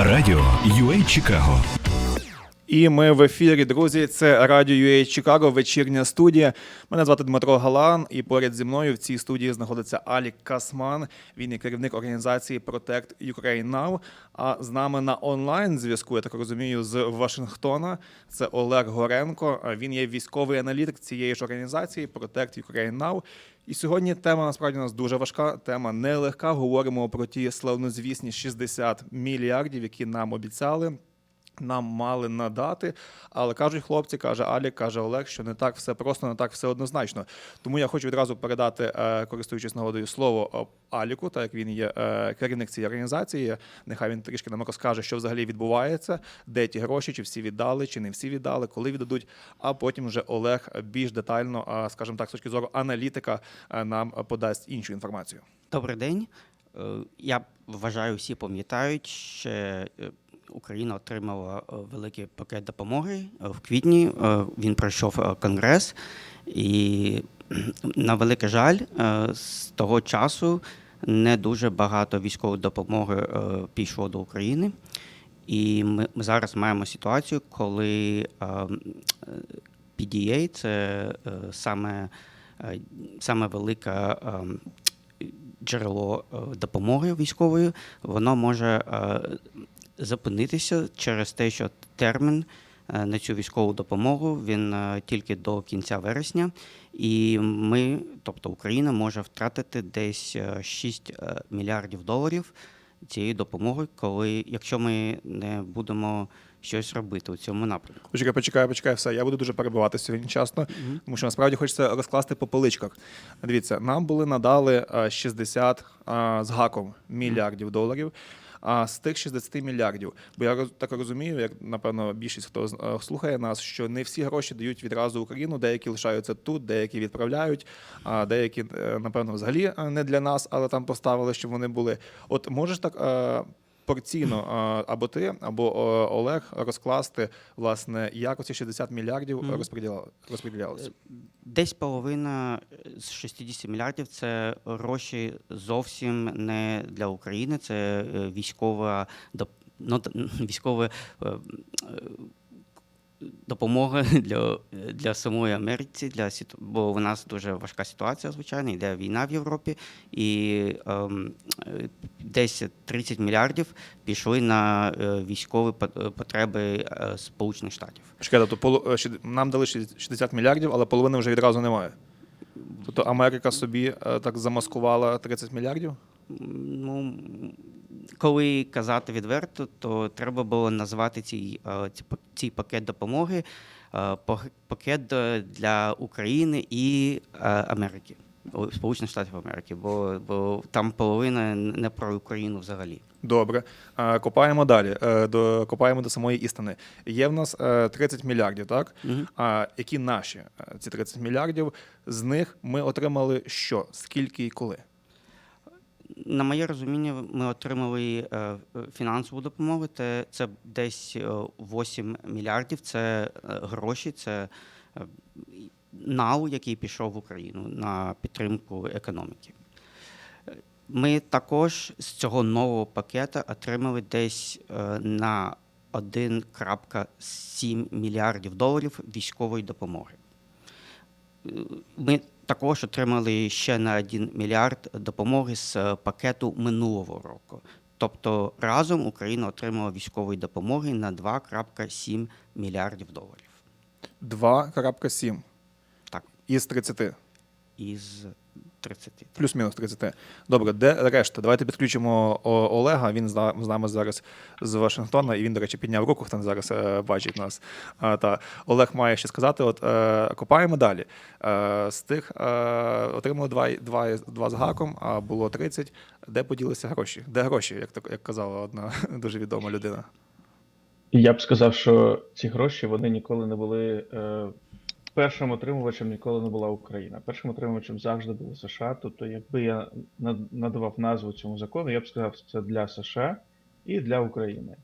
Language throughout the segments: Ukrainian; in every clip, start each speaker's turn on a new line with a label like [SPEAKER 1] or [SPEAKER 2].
[SPEAKER 1] Радіо UA Чикаго
[SPEAKER 2] І ми в ефірі, друзі. Це радіо UA Чикаго, вечірня студія. Мене звати Дмитро Галан, і поряд зі мною в цій студії знаходиться Алік Касман. Він є керівник організації Protect Ukraine Now. А з нами на онлайн зв'язку, я так розумію, з Вашингтона. Це Олег Горенко. Він є військовий аналітик цієї ж організації Protect Ukraine Now. І сьогодні тема насправді у нас дуже важка. Тема нелегка. Говоримо про ті славнозвісні 60 мільярдів, які нам обіцяли нам мали надати. Але кажуть хлопці, каже Алік, каже Олег, що не так все просто, не так все однозначно. Тому я хочу відразу передати, е, користуючись нагодою, слово е, Аліку, так як він є е, керівник цієї організації. Нехай він трішки нам розкаже, що взагалі відбувається, де ті гроші, чи всі віддали, чи не всі віддали, коли віддадуть. А потім вже Олег більш детально, скажімо так, з точки зору аналітика, нам подасть іншу інформацію.
[SPEAKER 3] Добрий день. Я вважаю, всі пам'ятають, що е, Україна отримала е, великий пакет допомоги е, в квітні. е, Він пройшов конгрес, і на великий жаль, з того часу не дуже багато військової допомоги пішло до України. І ми, зараз маємо ситуацію, коли PDA це саме, саме велика ем, джерело допомоги військової, воно може зупинитися через те, що термін е, на цю військову допомогу він е, тільки до кінця вересня, і ми, тобто Україна, може втратити десь е, 6 е, мільярдів доларів цієї допомоги, коли якщо ми не будемо щось робити у цьому напрямку.
[SPEAKER 2] Почекай, почекай, почекай, все. Я буду дуже перебувати сьогодні часто, тому що насправді хочеться розкласти по поличках. Дивіться, нам були надали е, 60 е, з гаком мільярдів доларів. А з тих 60 мільярдів, бо я так розумію, як напевно більшість хто е, слухає нас, що не всі гроші дають відразу Україну, деякі лишаються тут, деякі відправляють, а деякі, е, напевно, взагалі е, не для нас, але там поставили, щоб вони були. От можеш так порційно е, або ти, або е, Олег розкласти, власне, як оці 60 мільярдів розподіляли- розподілялися?
[SPEAKER 3] Десь половина з 60 мільярдів це гроші зовсім не для України, це е, військова доп- ну, д- військова е, е, допомога для, для самої Америці, для бо у нас дуже важка ситуація, звичайно, йде війна в Європі, і ем, десь 30 мільярдів пішли на е, військові потреби е, Сполучених Штатів.
[SPEAKER 2] Чекай, тобто полу- е, нам дали 60 мільярдів, але половини вже відразу немає. Тобто Америка собі так замаскувала 30 мільярдів?
[SPEAKER 3] Ну, коли казати відверто, то треба було назвати цей, е, цей пакет допомоги е, пакет е, для України і Америки, Сполучених Штатів Америки, бо, бо там половина не про Україну взагалі.
[SPEAKER 2] Добре. Копаємо далі. До, копаємо до самої істини. Є в нас е, 30 мільярдів, так?
[SPEAKER 3] Мгм.
[SPEAKER 2] А які наші ці 30 мільярдів? З них ми отримали що? Скільки і коли?
[SPEAKER 3] На моє розуміння, ми отримали е, е, фінансову допомогу. Це, десь е, 8 мільярдів. Це е, гроші, це е, нау, який пішов в Україну на підтримку економіки. Е, Ми також з цього нового пакета отримали десь е, на 1,7 мільярдів доларів військової допомоги. Ми також отримали ще на 1 мільярд допомоги з е, пакету минулого року. Тобто разом Україна отримала військової допомоги на 2,7 мільярдів доларів.
[SPEAKER 2] 2,7
[SPEAKER 3] Так,
[SPEAKER 2] із 30.
[SPEAKER 3] із 30.
[SPEAKER 2] Плюс-мінус 30. Добре, де решта? Давайте підключимо Олега. Він з нами зараз з Вашингтона, і він, до речі, підняв руку, хто зараз е, бачить нас. А, та. Олег має ще сказати: от е, копаємо далі. Е, з тих е, отримали два, два, два з гаком, а було 30. Де поділися гроші? Де гроші, як, як казала одна дуже відома людина?
[SPEAKER 4] Я б сказав, що ці гроші вони ніколи не були. Е, першим отримувачем ніколи не була Україна. Першим отримувачем завжди були США. Тобто, якби я надавав назву цьому закону, я б сказав, що це для США і для України.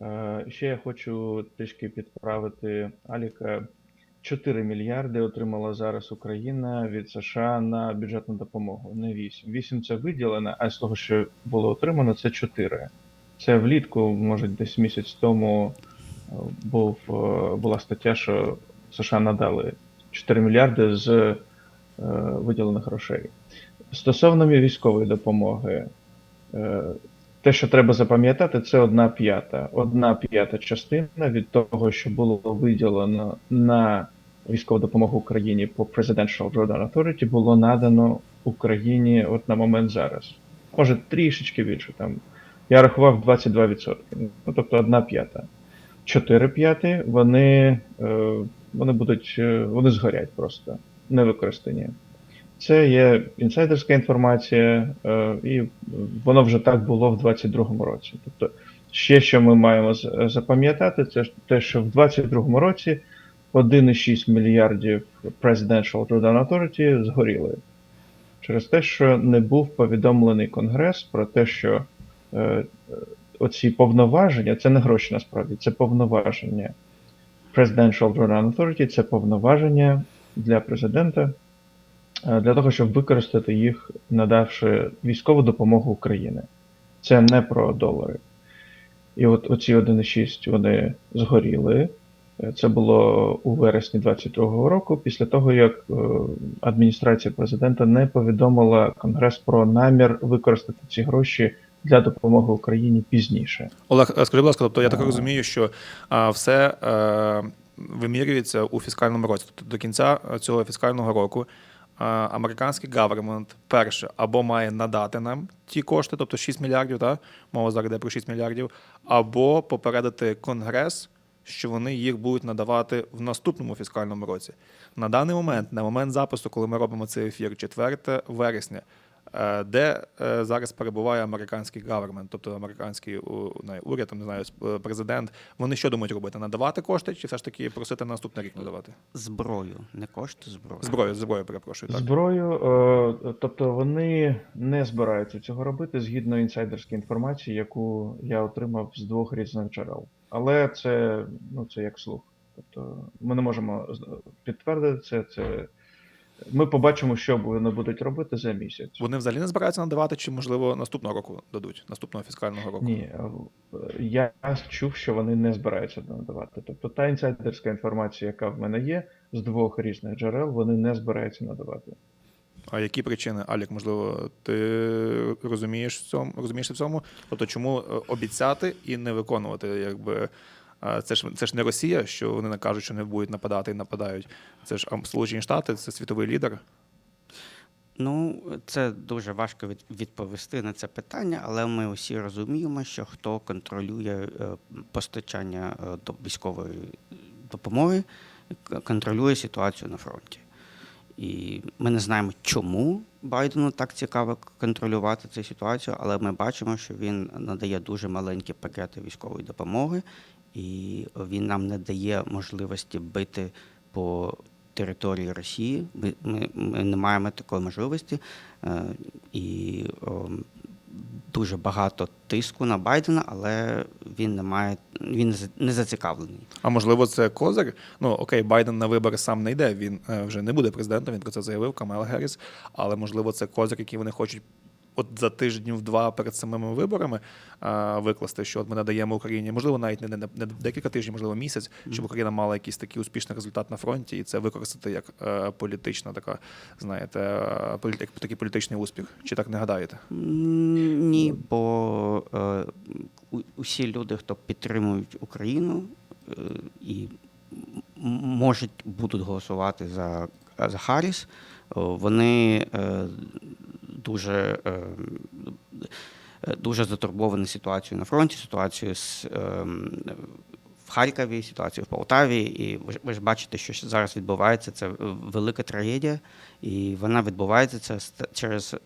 [SPEAKER 4] Е, ще я хочу трішки підправити Аліка. 4 мільярди отримала зараз Україна від США на бюджетну допомогу, не 8. 8 це виділено, а з того, що було отримано, це 4. Це влітку, може, десь місяць тому е, був, е, була стаття, що США надали 4 мільярди з е, виділених грошей. Стосовно військової допомоги, е, те, що треба запам'ятати, це одна п'ята. Одна п'ята частина від того, що було виділено на військову допомогу Україні по Presidential Drawdown Authority, було надано Україні от на момент зараз. Може, трішечки більше. Там я рахував 22%. Ну, тобто одна п'ята. 4 п'яти вони, е, вони будуть, е, вони згорять просто, не використані. Це є інсайдерська інформація, е, і воно вже так було в 2022 році. Тобто, ще що ми маємо запам'ятати, це те, що в 2022 році 1,6 мільярдів Presidential Drawdown Authority згоріли. Через те, що не був повідомлений Конгрес про те, що е, е, оці повноваження, це не гроші насправді, це повноваження. Presidential Drawdown Authority це повноваження для президента е, для того, щоб використати їх, надавши військову допомогу Україні. Це не про долари. І от оці 1,6 вони згоріли. Е, Це було у вересні 22-го року, після того, як е, адміністрація президента не повідомила Конгрес про намір використати ці гроші для допомоги Україні пізніше.
[SPEAKER 2] Олег, е, скажи, будь ласка, тобто я так розумію, що а, все е, вимірюється у фіскальному році. Тобто до кінця е, цього фіскального року е, американський government перше або має надати нам ті кошти, тобто 6 мільярдів, та? мова зараз йде про 6 мільярдів, або попередити Конгрес, що вони їх будуть надавати в наступному фіскальному році. На даний момент, на момент запису, коли ми робимо цей ефір, 4 вересня, е, де е, зараз перебуває американський government, тобто американський у- не, уряд, там, не знаю, сп- президент, вони що думають робити? Надавати кошти чи все ж таки просити на наступний рік надавати?
[SPEAKER 3] Зброю, не кошти, зброю.
[SPEAKER 2] Зброю, зброю, перепрошую. Так?
[SPEAKER 4] Зброю, е, тобто вони не збираються цього робити згідно інсайдерської інформації, яку я отримав з двох різних джерел. Але це, ну, це як слух. Тобто ми не можемо з- підтвердити це. це... Ми побачимо, що вони будуть робити за місяць.
[SPEAKER 2] Вони взагалі не збираються надавати, чи можливо наступного року дадуть, наступного фіскального року?
[SPEAKER 4] Ні, е, я чув, що вони не збираються надавати. Тобто та інсайдерська інформація, яка в мене є, з двох різних джерел, вони не збираються надавати.
[SPEAKER 2] А які причини, Алік, можливо, ти розумієш в цьому, розумієшся в цьому? Тобто, чому е, обіцяти і не виконувати? Якби е, це ж це ж не Росія, що вони не кажуть, що не будуть нападати і нападають. Це ж Сполучені Штати, це світовий лідер.
[SPEAKER 3] Ну, це дуже важко відповісти на це питання, але ми усі розуміємо, що хто контролює е, постачання е, до військової допомоги, контролює ситуацію на фронті. І ми не знаємо, чому Байдену так цікаво контролювати цю ситуацію, але ми бачимо, що він надає дуже маленькі пакети військової допомоги, і він нам не дає можливості бити по території Росії. Ми, ми, ми не маємо такої можливості. Е, і дуже багато тиску на Байдена, але він не має, він не зацікавлений.
[SPEAKER 2] А можливо, це козир. Ну окей, Байден на вибори сам не йде. Він е, вже не буде президентом. Він про це заявив Камела Герріс. Але можливо, це козир, який вони хочуть. От за тиждень два перед самими виборами а, викласти, що от ми надаємо Україні, можливо, навіть не, не, не декілька тижнів, можливо, місяць, щоб Україна мала якийсь такий успішний результат на фронті, і це використати як е, політична така, знаєте, е, полі- як такий політичний успіх. Чи так не гадаєте?
[SPEAKER 3] Ні, бо е, усі люди, хто підтримують Україну е, і можуть будуть голосувати за, за Харріс, вони е, дуже, е, е, дуже затурбований ситуацією на фронті, ситуацією з, е, в Харкові, ситуацією в Полтаві. І ви ж, бачите, що зараз відбувається. Це велика трагедія, і вона відбувається через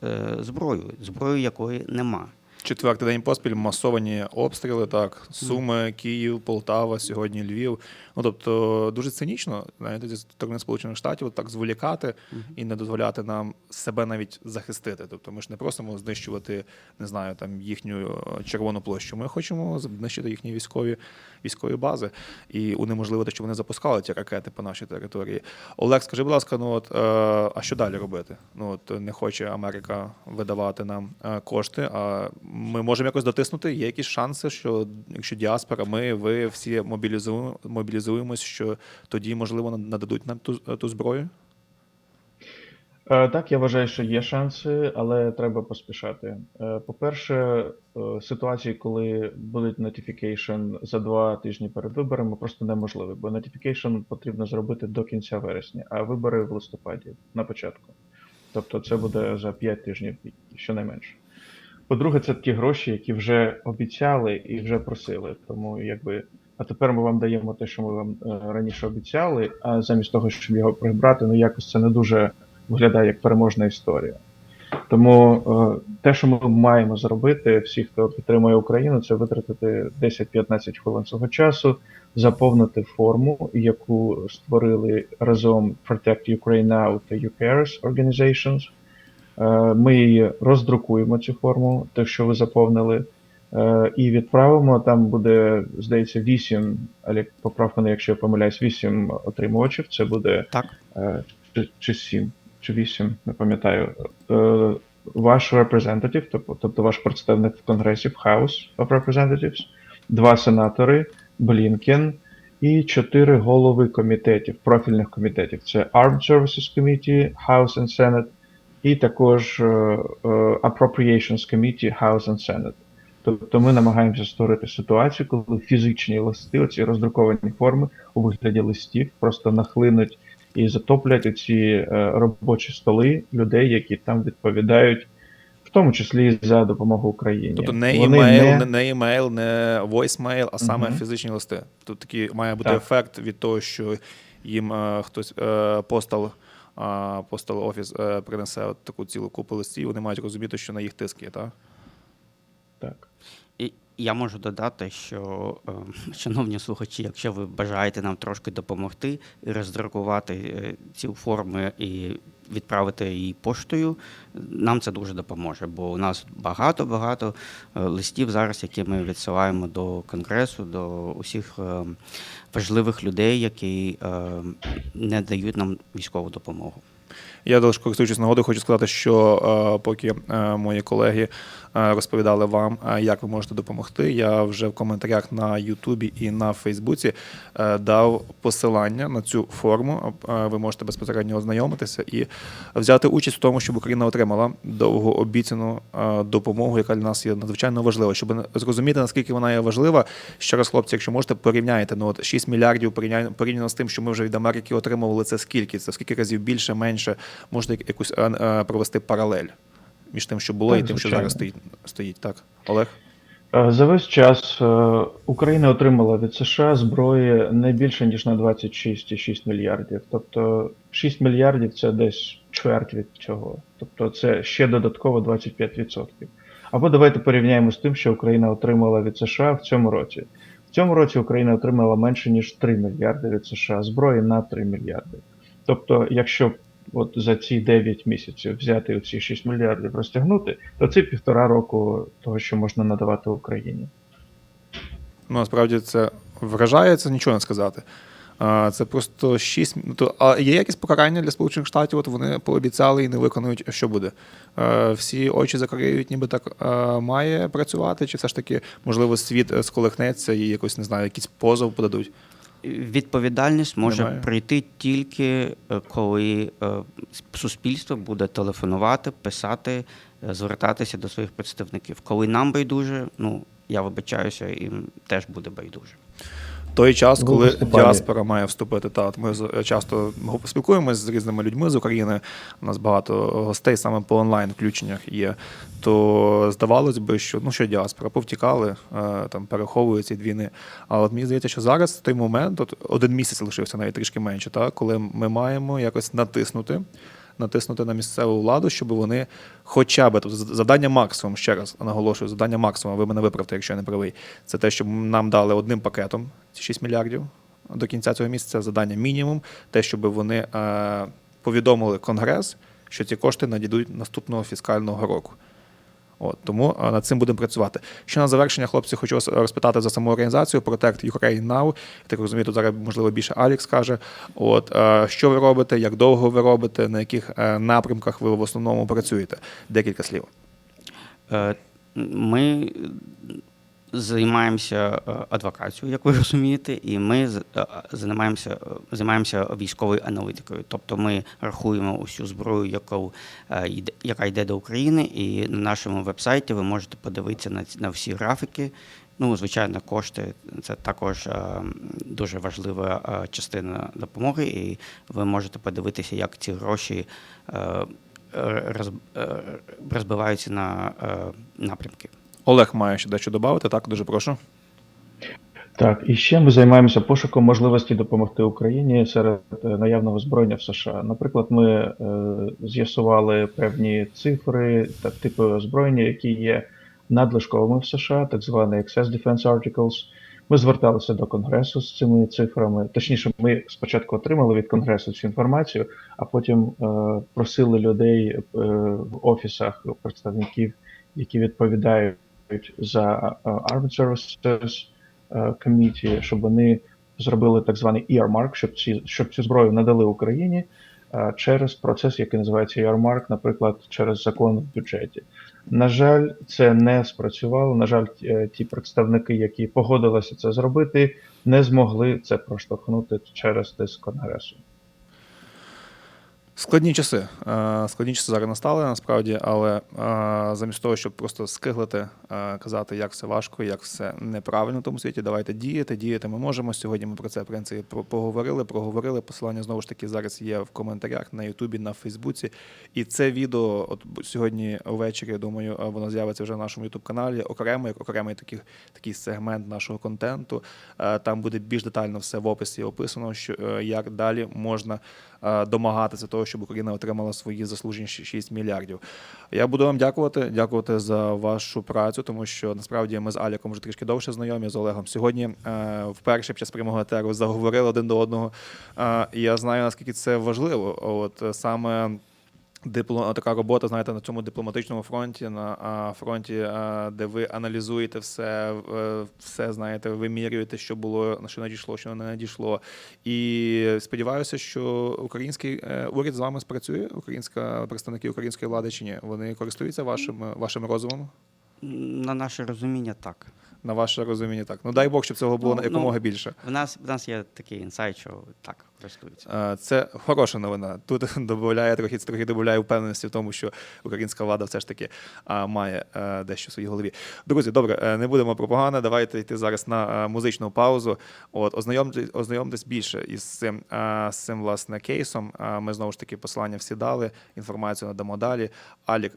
[SPEAKER 3] зброю, зброю якої нема.
[SPEAKER 2] Четвертий день поспіль масовані обстріли, так, Суми, Київ, Полтава, сьогодні Львів. Ну тобто дуже цинічно, знаєте, зі сторони Сполучених Штатів так зволікати і не дозволяти нам себе навіть захистити. Тобто ми ж не просимо знищувати, не знаю, там їхню е, червону площу. Ми хочемо знищити їхні військові військові бази і унеможливити, щоб вони запускали ті ракети по нашій території. Олег, скажи, будь ласка, ну от е, а що далі робити? Ну от не хоче Америка видавати нам е, кошти. А ми можемо якось дотиснути. Є якісь шанси, що якщо діаспора, ми, ви всі мобілізуємо, мобілізуємось, що тоді, можливо, нададуть нам ту, ту зброю?
[SPEAKER 4] Е, Так, я вважаю, що є шанси, але треба поспішати. Е, По-перше, е, ситуації, коли будуть notification за два тижні перед виборами, просто неможливі, бо notification потрібно зробити до кінця вересня, а вибори в листопаді на початку. Тобто це буде за 5 тижнів щонайменше. По-друге, це ті гроші, які вже обіцяли і вже просили. Тому якби. А тепер ми вам даємо те, що ми вам е, раніше обіцяли, а замість того, щоб його прибрати, ну якось це не дуже виглядає як переможна історія. Тому е, те, що ми маємо зробити, всі, хто підтримує Україну, це витратити 10-15 хвилин свого часу, заповнити форму, яку створили разом Protect Ukraine Now та UCARES Organizations. Е, Ми її роздрукуємо цю форму, те, що ви заповнили, е, і відправимо. Там буде, здається, 8, але поправка якщо я помиляюсь, 8 отримувачів. Це буде
[SPEAKER 3] Так.
[SPEAKER 4] е, чи, чи 7, чи 8, не пам'ятаю. Ваш representative, тобто, тобто ваш представник в Конгресі, в House of Representatives, два сенатори, Блінкен і чотири голови комітетів, профільних комітетів. Це Armed Services Committee, House and Senate, і також е, е, Appropriations Committee, House and Senate. Тобто ми намагаємося створити ситуацію, коли фізичні листи, оці роздруковані форми у вигляді листів, просто нахлинуть і затоплять ці е, робочі столи людей, які там відповідають, в тому числі і за допомогу Україні.
[SPEAKER 2] Тобто не імейл,
[SPEAKER 4] не-
[SPEAKER 2] не, не імейл, не voicemail, а саме
[SPEAKER 4] Мгм.
[SPEAKER 2] фізичні листи. Тут такий має бути
[SPEAKER 4] Так.
[SPEAKER 2] ефект від того, що їм е, хтось е, постал. А постал офіс е, принесе от таку цілу купу листів, вони мають розуміти, що на їх тиск є, так?
[SPEAKER 4] Так.
[SPEAKER 3] І я можу додати, що, е, шановні слухачі, якщо ви бажаєте нам трошки допомогти і роздрукувати е, ці форми і відправити її поштою, нам це дуже допоможе, бо у нас багато-багато е, листів зараз, які ми відсилаємо до Конгресу, до усіх е, важливих людей, які е, не дають нам військову допомогу.
[SPEAKER 2] Я лише користуючись нагодою, хочу сказати, що поки мої колеги розповідали вам, е, як ви можете допомогти, я вже в коментарях на Ютубі і на Фейсбуці е, дав посилання на цю форму. Е, ви можете безпосередньо ознайомитися і взяти участь в тому, щоб Україна отримала довгообіцяну е, допомогу, яка для нас є надзвичайно важлива. Щоб зрозуміти, наскільки вона є важлива. Ще раз, хлопці, якщо можете, порівняйте. Ну от 6 мільярдів порівняно з тим, що ми вже від Америки отримували, це скільки? Це скільки разів більше, менше? Можете якусь е, е, провести паралель між тим, що було,
[SPEAKER 4] Так,
[SPEAKER 2] і тим, що зараз стоїть. стоїть. Так, Олег?
[SPEAKER 4] Е, За весь час е, Україна отримала від США зброї не більше ніж на 26,6 мільярдів. Тобто 6 мільярдів це десь чверть від цього. Тобто це ще додатково 25%. Або давайте порівняємо з тим, що Україна отримала від США в цьому році. В цьому році Україна отримала менше ніж 3 мільярди від США зброї на 3 мільярди. Тобто, якщо от за ці 9 місяців взяти оці 6 мільярдів розтягнути, то це півтора року того, що можна надавати Україні.
[SPEAKER 2] Ну, насправді це вражає, це нічого не сказати. Це просто 6... ну, то- А є якісь покарання для Сполучених Штатів? От вони пообіцяли і не виконують, що буде? Всі очі закриють, ніби так має працювати, чи все ж таки, можливо, світ е, сколихнеться і якось, не знаю, якийсь позов подадуть?
[SPEAKER 3] Відповідальність може
[SPEAKER 2] Немає.
[SPEAKER 3] прийти тільки е, коли е, суспільство буде телефонувати, писати, е, звертатися до своїх представників. Коли нам байдуже, ну я вибачаюся, їм теж буде байдуже.
[SPEAKER 2] Той час, коли діаспора має вступити. Та от ми з- часто спілкуємося з різними людьми з України. У нас багато гостей саме по онлайн включеннях є. То здавалось би, що ну що діаспора, повтікали, е, там переховуються від війни. А от мені здається, що зараз той момент, от один місяць лишився навіть трішки менше, та коли ми маємо якось натиснути. Натиснути на місцеву владу, щоб вони хоча б тобто завдання максимум, ще раз наголошую, завдання максимум, ви мене виправте, якщо я не правий. Це те, щоб нам дали одним пакетом ці 6 мільярдів до кінця цього місяця. Завдання мінімум, те, щоб вони е, повідомили Конгрес, що ці кошти надійдуть наступного фіскального року. От, тому е, над цим будемо працювати. Ще на завершення, хлопці, хочу вас розпитати за саму організацію Protect Ukraine Now. Я так розумію, тут зараз можливо більше Алікс каже. От е, що ви робите, як довго ви робите, на яких е, напрямках ви в основному працюєте? Декілька слів.
[SPEAKER 3] Е, Ми займаємося е, адвокацією, як ви розумієте, і ми е, займаємося, займаємося військовою аналітикою. Тобто ми рахуємо усю зброю, яку, е, яка йде до України, і на нашому вебсайті ви можете подивитися на, на всі графіки. Ну, звичайно, кошти це також дуже важлива частина допомоги, і ви можете подивитися, як ці гроші роз, розбиваються на напрямки.
[SPEAKER 2] Олег має ще дещо додати. Так, дуже прошу.
[SPEAKER 4] Так, і ще ми займаємося пошуком можливості допомогти Україні серед е, наявного зброєння в США. Наприклад, ми е, з'ясували певні цифри та типи озброєння, які є надлишковими в США, так званий Excess Defense Articles. Ми зверталися до Конгресу з цими цифрами. Точніше, ми спочатку отримали від Конгресу цю інформацію, а потім е, просили людей е, в офісах представників, які відповідають за е, Armed Services, е, коміті, щоб вони зробили так званий earmark, щоб ці щоб цю зброю надали Україні е, через процес, який називається earmark, наприклад, через закон в бюджеті. На жаль, це не спрацювало. На жаль, е, ті представники, які погодилися це зробити, не змогли це проштовхнути через тиск конгресу.
[SPEAKER 2] Складні часи. Е, Складні часи зараз настали насправді, але е, замість того, щоб просто скиглити, е, казати, як все важко, як все неправильно в тому світі, давайте діяти. Діяти ми можемо. Сьогодні ми про це в принципі поговорили, проговорили. Посилання знову ж таки зараз є в коментарях на Ютубі, на Фейсбуці. І це відео, от сьогодні ввечері, думаю, воно з'явиться вже на нашому Ютуб каналі. Окремо, як окремий такий, такий сегмент нашого контенту. Там буде більш детально все в описі описано, що як далі можна домагатися того, щоб Україна отримала свої заслужені щ- 6 мільярдів. Я буду вам дякувати, дякувати за вашу працю, тому що насправді ми з Аліком вже трішки довше знайомі з Олегом. Сьогодні е, вперше під час прямого етеру заговорили один до одного. Е, я знаю наскільки це важливо. От е, саме. Дипло, така робота, знаєте, на цьому дипломатичному фронті, на а, фронті, а, де ви аналізуєте все, е, все знаєте, вимірюєте, що було, на що надійшло, що не надійшло. І сподіваюся, що український е, уряд з вами спрацює, українська представники української влади чи ні. Вони користуються вашим е, вашим розумом.
[SPEAKER 3] На наше розуміння, так.
[SPEAKER 2] На ваше розуміння, так. Ну дай Бог, щоб цього було
[SPEAKER 3] Ну,
[SPEAKER 2] якомога
[SPEAKER 3] ну,
[SPEAKER 2] більше.
[SPEAKER 3] В нас, в нас є такий інсайт, що так користуються.
[SPEAKER 2] Це хороша новина. Тут додає трохи трохи додає впевненості в тому, що українська влада все ж таки має е, дещо в своїй голові. Друзі, добре, е, не будемо про. Давайте йти зараз на е, музичну паузу. От ознайомтесь, ознайомтесь більше із цим з цим власне кейсом. Ми знову ж таки посилання всі дали, інформацію надамо далі. Алік,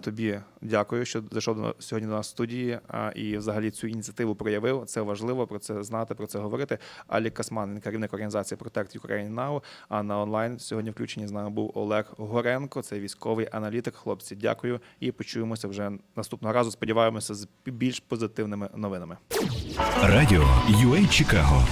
[SPEAKER 2] тобі дякую, що зайшов сьогодні до нас в студії і взагалі цю ініціативу проявив. Це важливо про це знати, про це говорити. Алік Касман, керівник організації Protect Ukraine Now. А на онлайн сьогодні включені з нами був Олег Горенко. Це військовий аналітик. Хлопці, дякую і почуємося вже наступного разу. Сподіваємося з більш позитивними новинами.
[SPEAKER 1] Радіо UA Чикаго